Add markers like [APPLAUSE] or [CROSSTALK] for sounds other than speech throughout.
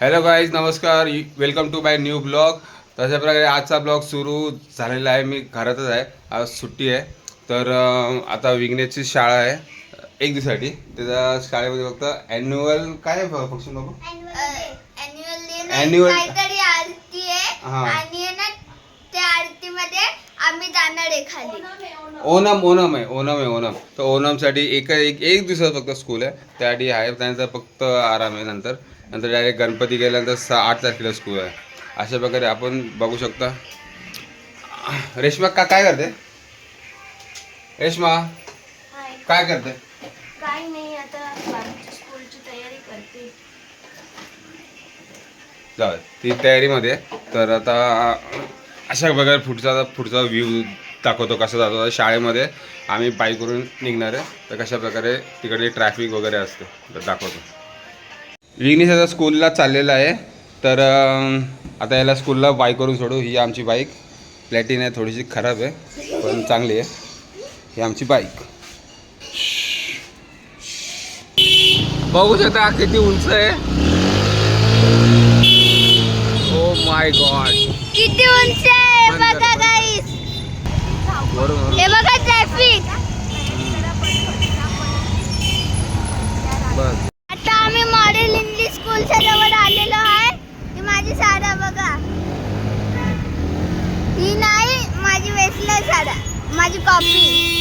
Hello guys नमस्कार. Welcome to my new blog तशा प्रकारे आजचा ब्लॉग सुरू झालेला आहे. मी घरातच आहे. आज सुट्टी आहे. तर आता विघ्नेशची शाळा आहे. एक दिवसासाठी. त्याच्या शाळेमध्ये फक्त ॲन्युअल काय आहे फंक्शन बाबा ॲन्युअल डे आम्ही जाणार आहे खाली ओनम ओनम आहे. ओनम आहे ओनम. तर ओनमसाठी एक एक एक दिवसात फक्त स्कूल आहे. त्यासाठी आहे. त्यानंतर फक्त आराम आहे नंतर. नंतर डायरेक्ट गणपती गेल्यानंतर सहा आठ तारखेला स्कूल आहे. अशा प्रकारे आपण बघू शकता. रेश्मा का काय करते? रेश्मा काय करते? काही नाही आता बारावीच्या स्कूलची तयारी करते. जाऊ ती तयारीमध्ये. तर आता अशा प्रकारे पुढचा पुढचा व्ह्यू दाखवतो कसा जातो. शाळेमध्ये आम्ही बाईकवरून निघणार आहे. तर कशा प्रकारे तिकडे ट्रॅफिक वगैरे असते तर दाखवतो. विघ्नेश आता स्कूलला चाललेला आहे. तर आता याला स्कूलला बाईकवरून सोडू. ही आमची बाईक. प्लॅटिन आहे थोडीशी खराब आहे पण चांगली आहे. ही आमची बाईक. बघू शकता किती उंच आहे. ओ माय गॉड किती उंच आहे? बघा. गाईस हे बघा ट्रॅफिक बस. माझी कॉपी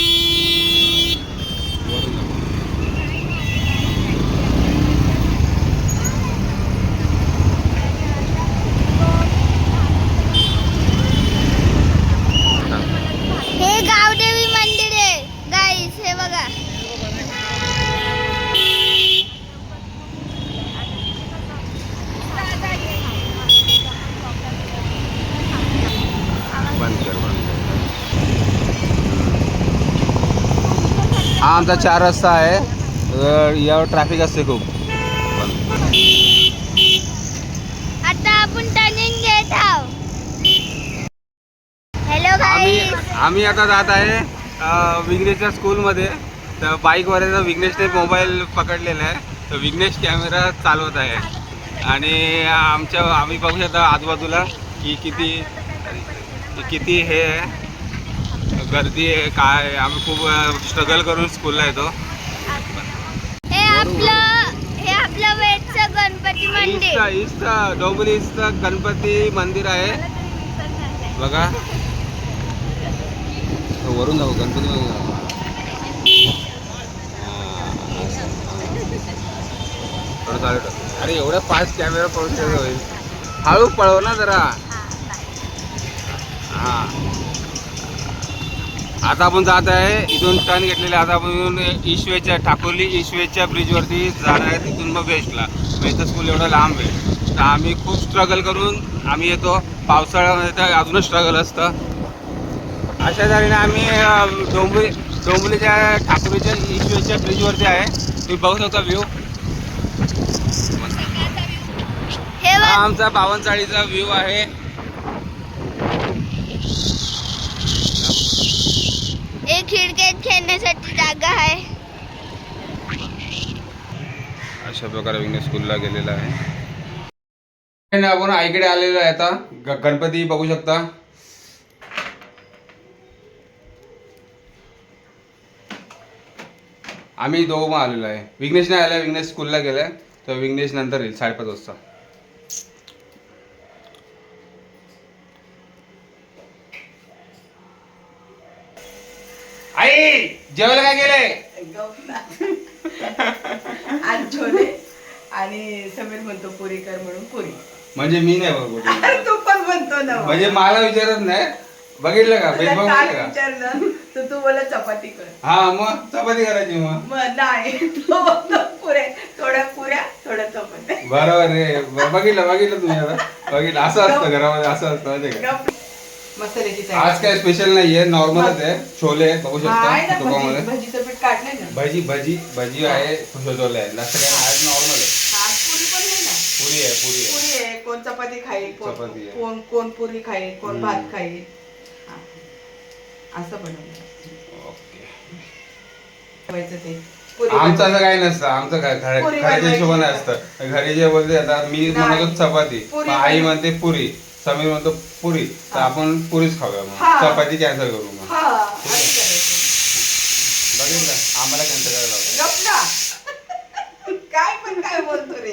हा आमचा चार रस्ता आहे. यावर ट्रॅफिक असते खूप. आता आपण टर्निंग घेत आहोत. हॅलो आम्ही आम्ही आता जात आहे विघ्नेशच्या स्कूलमध्ये तर बाईकवर विघ्नेशने मोबाईल पकडलेला आहे. तर विघ्नेश कॅमेरा चालवत आहे. आणि आमच्या आम्ही बघू शकता आजूबाजूला की किती किती हे आहे. गर्दी आहे काय. आम्ही खूप स्ट्रगल करून स्कूलला येतो. हे आपलं हे आपलं वेटचं गणपती मंदिर. ईस्ट डोंबिवली ईस्ट गणपती मंदिर आहे. बघा. वरून जाऊ गणपती थोडं चालू ठेव. अरे एवढं फास्ट कॅमेरा पळून होईल. हळू पळव ना जरा. हा. आता आपण जात आहे. इथून टर्न घेतलेले आता आपण इथून ईशवेच्या ठाकुर्ली ईशवेच्या ब्रिजवरती जाणार आहे तिथून मग वेस्टला वेस्टचं स्कूल एवढं लांब आहे. तर आम्ही खूप स्ट्रगल करून आम्ही येतो. पावसाळ्यामध्ये तर अजूनच स्ट्रगल असतं. अशा तऱ्हेने आम्ही अं, डोंबिवली डोंबिवलीच्या ठाकुरीच्या ईशवेच्या ब्रिजवरती आहे. तुम्ही बघू शकता व्ह्यू हे आमचा बावनचाळीचा व्ह्यू आहे. खिडकीत खेळण्यासाठी जागा आहे. अशा प्रकारे विघ्नेश स्कूलला गेलेला आहे. आणि आपण आईकडे आलेलो आहे आता. ग- गणपती बघू शकता. आम्ही दोघं पण आलेलो आहे. विघ्नेश नाही आलाय विघ्नेश स्कूलला गेलाय. तर विघ्नेश नंतर येईल साडेपाच वाजता. आई जेवायला काय केलंय? आज छोले आणि समीर म्हणतो पुरी कर म्हणून पुरी. म्हणजे मी नाही बघ अरे तू पण म्हणतो ना. म्हणजे मला विचारत नाही. बघितलं का? तुला भेदभाव काय केला का? विचारलं तर तू बोला चपाती कर. हा मग चपाती करायची मग. मग नाही. तो म्हणतो पुऱ्या थोड्या पुऱ्या थोड्या चपात्या. बरोबर रे. ब- बघितलं बघितलं तुम्ही आता. बघितलं. असं असतं घरामध्ये असं असतं माहिती का? गप. मसाल्याची आज काय स्पेशल नाहीये नॉर्मलच आहे. छोले आहेत, बघू आहे शकता ना भजी भजीचं पीठ काढलंय ना. भजी भजी भजी आहे छोले आहे. काय आज नॉर्मल आहे. पुरी पण नाही ना. पुरी आहे पुरी आहे. पुरी आहे. कोण चपाती खाईल कोण चपाती आहे. कोण कोण पुरी खाईल कोण हम्म. भात खाईल. हा. असं बनवलं. ओके. ठेवायचं ते. पुरी आमचं असं काही नसतं. आमचं घ- घ- पुरी घराच्या बनवायची. हिशोबाने असतं. घरी जे बोलते आता मी म्हणतो चपाती. पुरी मग आई बनवायची. म्हणते पुरी. समीर म्हणतो पुरी तर आपण पुरीच खाऊया मग. चपाती कॅन्सल करू मग. हा. बघितलं. आम्हाला कॅन्सल करायला. काय पण काय बोलतो रे.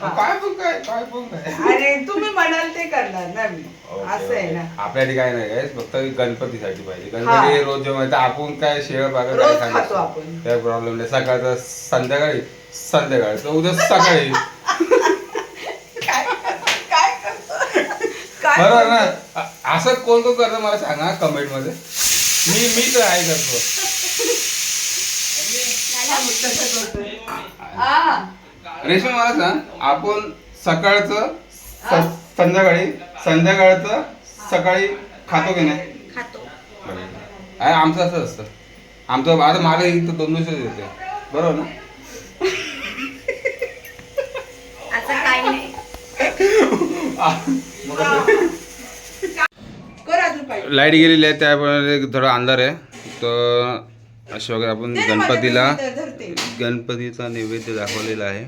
काय पण काय काय पण काय. अरे तुम्ही म्हणाल ते करणार ना मी. असं आहे. ना. आपल्यासाठी काय नाही काय फक्त गणपतीसाठी पाहिजे. हा. गणपती रोज जेव्हा आपण काय शेळ बागा काय खातो आपण. काय प्रॉब्लेम नाही. सकाळचं संध्याकाळी संध्याकाळी तर उद्या सकाळी काय काय करतो काय बरोबर ना? अ- असं कोण कोण करतं मला सांगा कमेंटमध्ये? मी मी तर आहे करतो. रेशमी मला सांग आपण सकाळचं स- संध्याकाळी संध्याकाळचं सकाळी खातो की नाही? खातो. आमचं असं असतं. आमचं आता मला इथं दोन दिवस येते. बरोबर ना? [LAUGHS] असं काही नाही. [LAUGHS] लाइट गेलेली आहे त्यामुळे थोडा अंधार आहे. तर अशा वगैरे आपण गणपतीला तर. गणपतीचा नैवेद्य दाखवलेला आहे.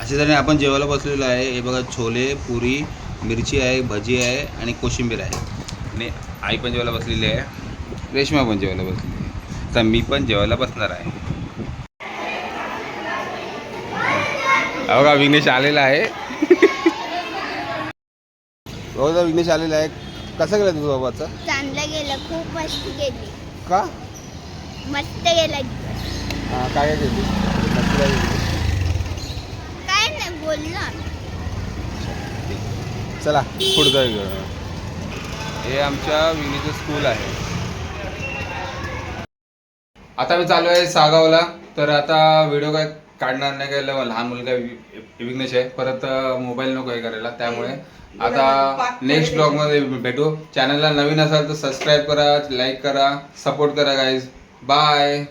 अशा तऱ्हेने आपण जेवायला बसलेलो आहे. हे बघा छोले पुरी मिरची आहे भजी आहे आणि कोशिंबीर आहे. आणि आई पण जेवायला बसलेली आहे. रेश्मा पण जेवायला बसलेली आहे. तर मी पण जेवायला बसणार आहे. बघा विघ्नेश आलेला आहे. बघा विघ्नेश आलेला आहे. कसं गेलं तुझं बाबाचं? चांगलं गेलं खूप मस्ती केली का? मस्त गेला हा, काय केली काय नाही बोललो. चला पुढचं घेऊया. हे आमच्या विंगीचं स्कूल आहे. आता मी चालू आहे सागावला. तर आता व्हिडिओ काय काढणार नाही काय लहान मुलगा विघ्नेश आहे. परत मोबाईल नको हे करायला. त्यामुळे आता नेक्स्ट ब्लॉगमध्ये भेटू. चॅनलला नवीन असाल तर सबस्क्राईब करा लाईक करा सपोर्ट करा गाईज बाय